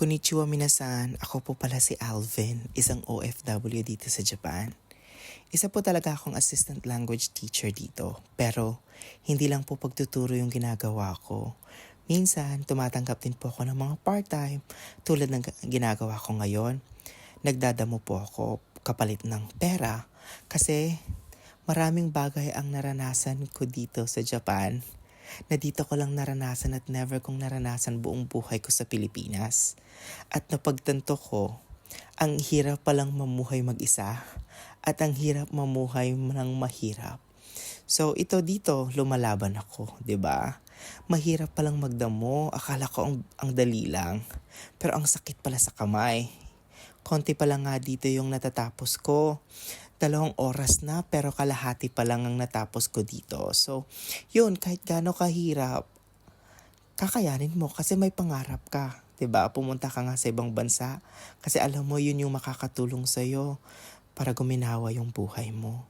Konnichiwa minasan, ako po pala si Alvin, isang OFW dito sa Japan. Isa po talaga akong assistant language teacher dito, pero hindi lang po pagtuturo yung ginagawa ko. Minsan, tumatanggap din po ako ng mga part-time tulad ng ginagawa ko ngayon. Nagdadamo po ako kapalit ng pera kasi maraming bagay ang naranasan ko dito sa Japan na dito ko lang naranasan at never kong naranasan buong buhay ko sa Pilipinas. At napagtanto ko, ang hirap palang mamuhay mag-isa at ang hirap mamuhay ng mahirap. So ito dito, lumalaban ako, 'di ba? Mahirap palang magdamo, akala ko ang, ang dali lang. Pero ang sakit pala sa kamay. Konti pa lang nga dito yung natatapos ko. Dalawang oras na pero kalahati pa lang ang natapos ko dito. So, yun, kahit gaano kahirap, kakayanin mo kasi may pangarap ka. 'di ba Pumunta ka nga sa ibang bansa kasi alam mo yun yung makakatulong sa'yo para guminawa yung buhay mo.